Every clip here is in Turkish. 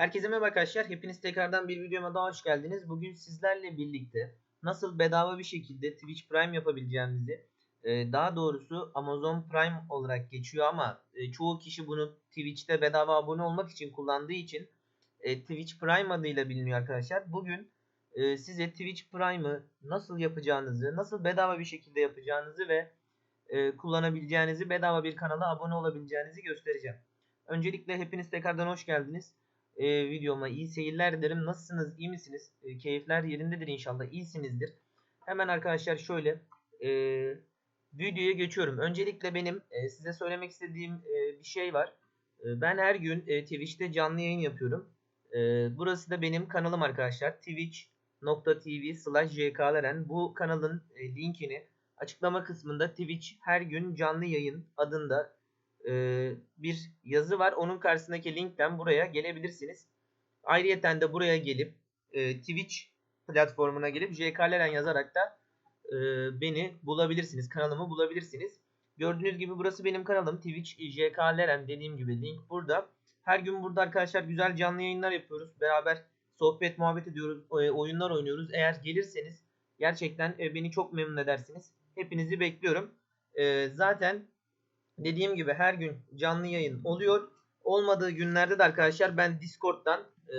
Herkese merhaba arkadaşlar. Hepiniz tekrardan bir videoma daha hoş geldiniz. Bugün sizlerle birlikte nasıl bedava bir şekilde Twitch Prime yapabileceğimizi, e, daha doğrusu Amazon Prime olarak geçiyor ama e, çoğu kişi bunu Twitch'te bedava abone olmak için kullandığı için e, Twitch Prime adıyla biliniyor arkadaşlar. Bugün size Twitch Prime'ı nasıl yapacağınızı, nasıl bedava bir şekilde yapacağınızı ve kullanabileceğinizi, bedava bir kanala abone olabileceğinizi göstereceğim. Öncelikle hepiniz tekrardan hoş geldiniz e, videoma iyi seyirler dilerim. Nasılsınız? İyi misiniz? E, keyifler yerindedir inşallah. İyisinizdir. Hemen arkadaşlar şöyle e, videoya geçiyorum. Öncelikle benim e, size söylemek istediğim e, bir şey var. E, ben her gün e, Twitch'te canlı yayın yapıyorum. E, burası da benim kanalım arkadaşlar. twitch.tv slash jkleren. Bu kanalın e, linkini açıklama kısmında Twitch her gün canlı yayın adında e, bir yazı var. Onun karşısındaki linkten buraya gelebilirsiniz. Ayrıyeten de buraya gelip e, Twitch platformuna gelip JKLeren yazarak da e, beni bulabilirsiniz. Kanalımı bulabilirsiniz. Gördüğünüz gibi burası benim kanalım. Twitch JKLeren dediğim gibi link burada. Her gün burada arkadaşlar güzel canlı yayınlar yapıyoruz. Beraber sohbet muhabbet ediyoruz. Oyunlar oynuyoruz. Eğer gelirseniz gerçekten beni çok memnun edersiniz. Hepinizi bekliyorum. Zaten dediğim gibi her gün canlı yayın oluyor. Olmadığı günlerde de arkadaşlar ben Discord'dan e,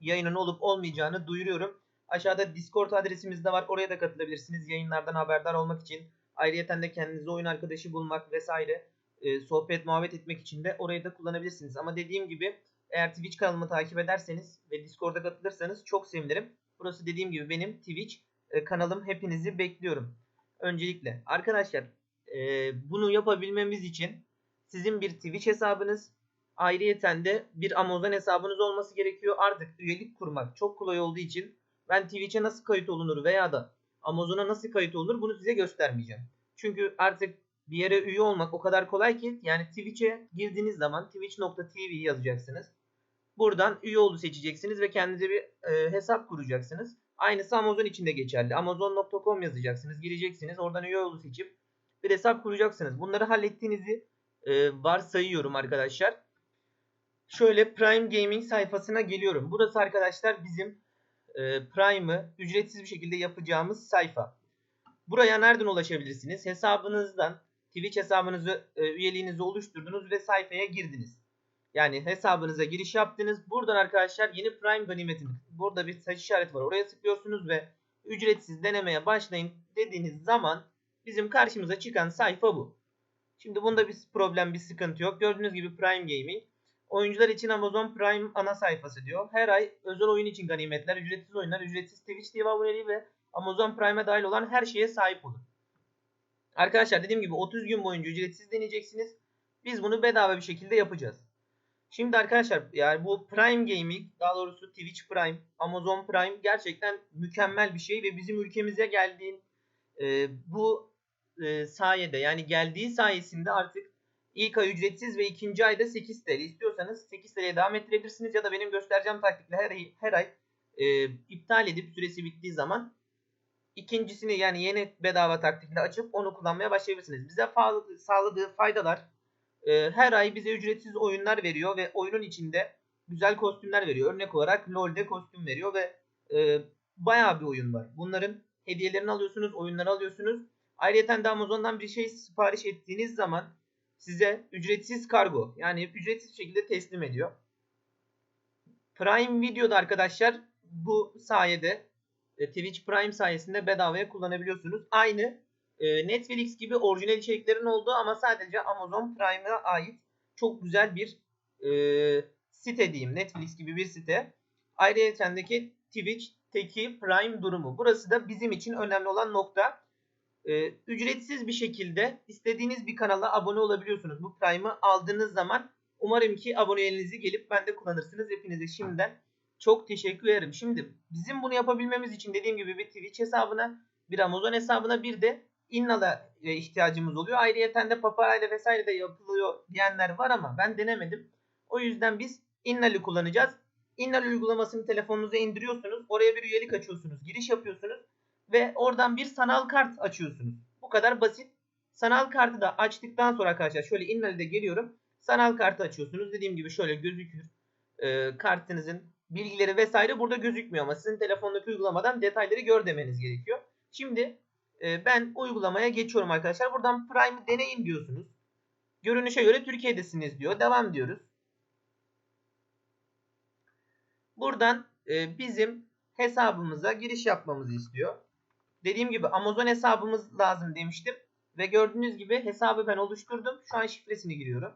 yayının olup olmayacağını duyuruyorum. Aşağıda Discord adresimiz de var. Oraya da katılabilirsiniz yayınlardan haberdar olmak için. Ayrıca de kendinize oyun arkadaşı bulmak vesaire e, sohbet muhabbet etmek için de orayı da kullanabilirsiniz. Ama dediğim gibi eğer Twitch kanalımı takip ederseniz ve Discord'a katılırsanız çok sevinirim. Burası dediğim gibi benim Twitch e, kanalım. Hepinizi bekliyorum. Öncelikle arkadaşlar e, bunu yapabilmemiz için sizin bir Twitch hesabınız ayrıyeten de bir Amazon hesabınız olması gerekiyor. Artık üyelik kurmak çok kolay olduğu için ben Twitch'e nasıl kayıt olunur veya da Amazon'a nasıl kayıt olur bunu size göstermeyeceğim. Çünkü artık bir yere üye olmak o kadar kolay ki yani Twitch'e girdiğiniz zaman twitch.tv yazacaksınız. Buradan üye olu seçeceksiniz ve kendinize bir e, hesap kuracaksınız. Aynısı Amazon için de geçerli. Amazon.com yazacaksınız. Gireceksiniz. Oradan üye olu seçip bir hesap kuracaksınız. Bunları hallettiğinizi e, varsayıyorum arkadaşlar. Şöyle Prime Gaming sayfasına geliyorum. Burası arkadaşlar bizim e, Prime'ı ücretsiz bir şekilde yapacağımız sayfa. Buraya nereden ulaşabilirsiniz? Hesabınızdan Twitch hesabınızı e, üyeliğinizi oluşturdunuz ve sayfaya girdiniz. Yani hesabınıza giriş yaptınız. Buradan arkadaşlar yeni Prime ganimetini burada bir saç işareti var. Oraya tıklıyorsunuz ve ücretsiz denemeye başlayın dediğiniz zaman bizim karşımıza çıkan sayfa bu. Şimdi bunda bir problem, bir sıkıntı yok. Gördüğünüz gibi Prime Gaming. Oyuncular için Amazon Prime ana sayfası diyor. Her ay özel oyun için ganimetler, ücretsiz oyunlar, ücretsiz Twitch TV aboneliği ve Amazon Prime'e dahil olan her şeye sahip olun. Arkadaşlar dediğim gibi 30 gün boyunca ücretsiz deneyeceksiniz. Biz bunu bedava bir şekilde yapacağız. Şimdi arkadaşlar yani bu Prime Gaming daha doğrusu Twitch Prime, Amazon Prime gerçekten mükemmel bir şey ve bizim ülkemize geldiğin e, bu e, sayede yani geldiği sayesinde artık ilk ay ücretsiz ve ikinci ayda 8 TL istiyorsanız 8 TL'ye devam ettirebilirsiniz ya da benim göstereceğim taktikle her ay, her ay e, iptal edip süresi bittiği zaman ikincisini yani yeni bedava taktikle açıp onu kullanmaya başlayabilirsiniz. Bize sağladığı faydalar e, her ay bize ücretsiz oyunlar veriyor ve oyunun içinde güzel kostümler veriyor. Örnek olarak LoL'de kostüm veriyor ve e, bayağı bir oyun var. Bunların hediyelerini alıyorsunuz, oyunları alıyorsunuz Ayrıca de Amazon'dan bir şey sipariş ettiğiniz zaman size ücretsiz kargo yani ücretsiz şekilde teslim ediyor. Prime Video'da arkadaşlar bu sayede e, Twitch Prime sayesinde bedavaya kullanabiliyorsunuz. Aynı e, Netflix gibi orijinal içeriklerin olduğu ama sadece Amazon Prime'a ait çok güzel bir e, site diyeyim. Netflix gibi bir site. Ayrıca Twitch'teki Prime durumu. Burası da bizim için önemli olan nokta e, ücretsiz bir şekilde istediğiniz bir kanala abone olabiliyorsunuz. Bu Prime'ı aldığınız zaman umarım ki aboneliğinizi gelip bende kullanırsınız. Hepinize şimdiden çok teşekkür ederim. Şimdi bizim bunu yapabilmemiz için dediğim gibi bir Twitch hesabına, bir Amazon hesabına, bir de Innal'a ihtiyacımız oluyor. Ayrıyeten de Paparayla vesaire de yapılıyor diyenler var ama ben denemedim. O yüzden biz Innal'ı kullanacağız. Innal uygulamasını telefonunuza indiriyorsunuz. Oraya bir üyelik açıyorsunuz. Giriş yapıyorsunuz ve oradan bir sanal kart açıyorsunuz. Bu kadar basit. Sanal kartı da açtıktan sonra arkadaşlar şöyle Innal'de geliyorum. Sanal kartı açıyorsunuz. Dediğim gibi şöyle gözükür. e, kartınızın bilgileri vesaire burada gözükmüyor ama sizin telefondaki uygulamadan detayları gör demeniz gerekiyor. Şimdi e, ben uygulamaya geçiyorum arkadaşlar. Buradan Prime deneyin diyorsunuz. Görünüşe göre Türkiye'desiniz diyor. Devam diyoruz. Buradan e, bizim hesabımıza giriş yapmamızı istiyor. Dediğim gibi Amazon hesabımız lazım demiştim. Ve gördüğünüz gibi hesabı ben oluşturdum. Şu an şifresini giriyorum.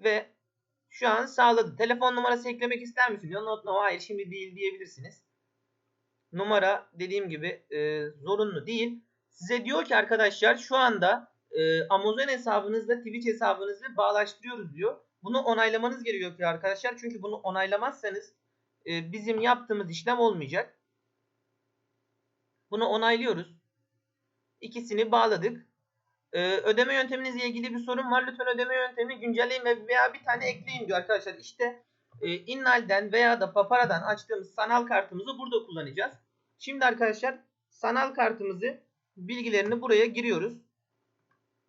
Ve şu an sağladı. Telefon numarası eklemek ister misin diyor. Not no hayır şimdi değil diyebilirsiniz. Numara dediğim gibi e, zorunlu değil. Size diyor ki arkadaşlar şu anda e, Amazon hesabınızla Twitch hesabınızı bağlaştırıyoruz diyor. Bunu onaylamanız gerekiyor arkadaşlar. Çünkü bunu onaylamazsanız e, bizim yaptığımız işlem olmayacak. Bunu onaylıyoruz. İkisini bağladık. Ee, ödeme yönteminizle ilgili bir sorun var. Lütfen ödeme yöntemini güncelleyin ve veya bir tane ekleyin diyor arkadaşlar. İşte e, Innal'den veya da Papara'dan açtığımız sanal kartımızı burada kullanacağız. Şimdi arkadaşlar sanal kartımızı bilgilerini buraya giriyoruz.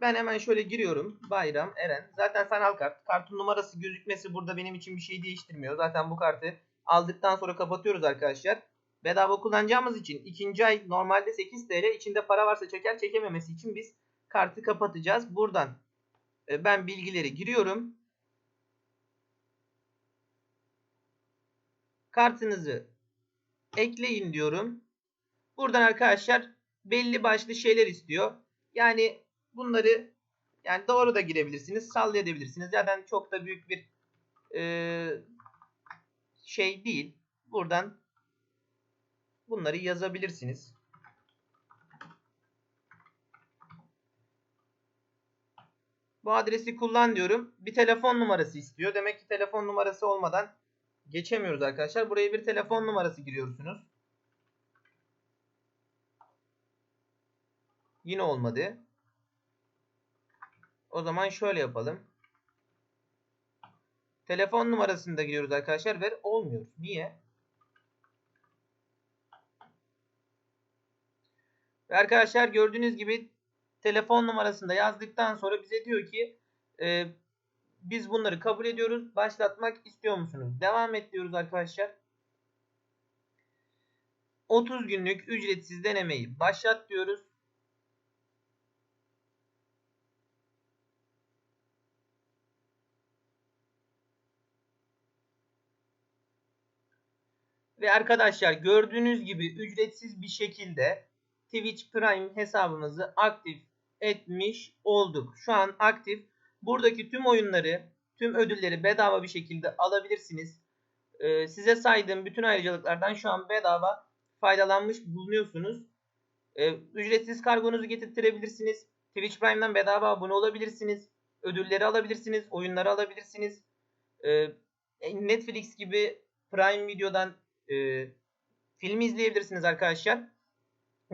Ben hemen şöyle giriyorum. Bayram, Eren. Zaten sanal kart. Kartın numarası gözükmesi burada benim için bir şey değiştirmiyor. Zaten bu kartı aldıktan sonra kapatıyoruz arkadaşlar. Bedava kullanacağımız için ikinci ay normalde 8 TL. içinde para varsa çeker çekememesi için biz kartı kapatacağız. Buradan e, ben bilgileri giriyorum. Kartınızı ekleyin diyorum. Buradan arkadaşlar belli başlı şeyler istiyor. Yani bunları yani doğru da girebilirsiniz, sallayabilirsiniz. Zaten çok da büyük bir e, şey değil. Buradan bunları yazabilirsiniz. Bu adresi kullan diyorum. Bir telefon numarası istiyor. Demek ki telefon numarası olmadan geçemiyoruz arkadaşlar. Buraya bir telefon numarası giriyorsunuz. Yine olmadı. O zaman şöyle yapalım. Telefon numarasını da giriyoruz arkadaşlar ve olmuyor. Niye? Arkadaşlar gördüğünüz gibi telefon numarasını yazdıktan sonra bize diyor ki e, biz bunları kabul ediyoruz. Başlatmak istiyor musunuz? Devam et diyoruz arkadaşlar. 30 günlük ücretsiz denemeyi başlat diyoruz. Ve arkadaşlar gördüğünüz gibi ücretsiz bir şekilde Twitch Prime hesabımızı aktif etmiş olduk. Şu an aktif. Buradaki tüm oyunları, tüm ödülleri bedava bir şekilde alabilirsiniz. Ee, size saydığım bütün ayrıcalıklardan şu an bedava faydalanmış bulunuyorsunuz. Ee, ücretsiz kargonuzu getirtirebilirsiniz. Twitch Prime'dan bedava abone olabilirsiniz. Ödülleri alabilirsiniz. Oyunları alabilirsiniz. Ee, Netflix gibi Prime Video'dan e, film izleyebilirsiniz arkadaşlar.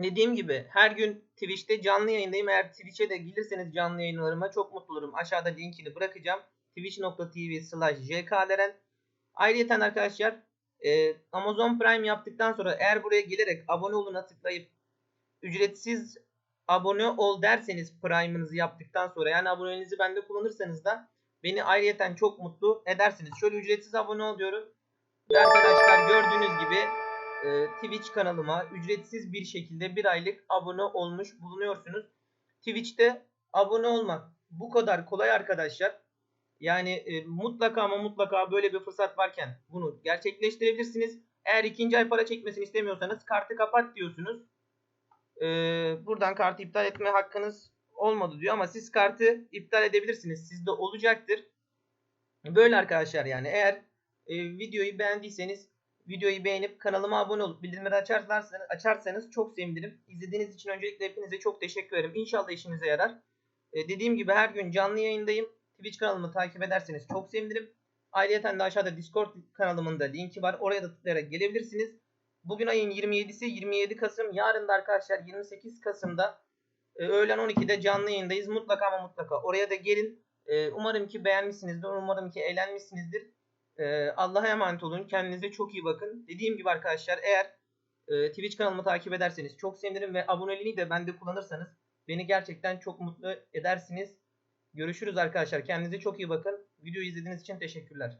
Dediğim gibi her gün Twitch'te canlı yayındayım. Eğer Twitch'e de gelirseniz canlı yayınlarıma çok mutlu olurum. Aşağıda linkini bırakacağım. twitch.tv slash jkleren Ayrıca arkadaşlar e, Amazon Prime yaptıktan sonra eğer buraya gelerek abone oluna tıklayıp ücretsiz abone ol derseniz Prime'ınızı yaptıktan sonra yani aboneliğinizi bende kullanırsanız da beni ayrıyeten çok mutlu edersiniz. Şöyle ücretsiz abone ol diyorum. Ve arkadaşlar gördüğünüz gibi e, Twitch kanalıma ücretsiz bir şekilde bir aylık abone olmuş bulunuyorsunuz. Twitch'te abone olmak bu kadar kolay arkadaşlar. Yani e, mutlaka ama mutlaka böyle bir fırsat varken bunu gerçekleştirebilirsiniz. Eğer ikinci ay para çekmesini istemiyorsanız kartı kapat diyorsunuz. E, buradan kartı iptal etme hakkınız olmadı diyor ama siz kartı iptal edebilirsiniz. Sizde olacaktır. Böyle arkadaşlar yani eğer e, videoyu beğendiyseniz videoyu beğenip kanalıma abone olup bildirimleri açarsanız, açarsanız çok sevinirim. İzlediğiniz için öncelikle hepinize çok teşekkür ederim. İnşallah işinize yarar. E, dediğim gibi her gün canlı yayındayım. Twitch kanalımı takip ederseniz çok sevinirim. Ayrıca de aşağıda Discord kanalımın da linki var. Oraya da tıklayarak gelebilirsiniz. Bugün ayın 27'si 27 Kasım. Yarın da arkadaşlar 28 Kasım'da e, öğlen 12'de canlı yayındayız. Mutlaka ama mutlaka oraya da gelin. E, umarım ki beğenmişsinizdir. Umarım ki eğlenmişsinizdir. E, Allah'a emanet olun. Kendinize çok iyi bakın. Dediğim gibi arkadaşlar eğer e, Twitch kanalımı takip ederseniz çok sevinirim ve aboneliğini de bende kullanırsanız beni gerçekten çok mutlu edersiniz. Görüşürüz arkadaşlar. Kendinize çok iyi bakın. Videoyu izlediğiniz için teşekkürler.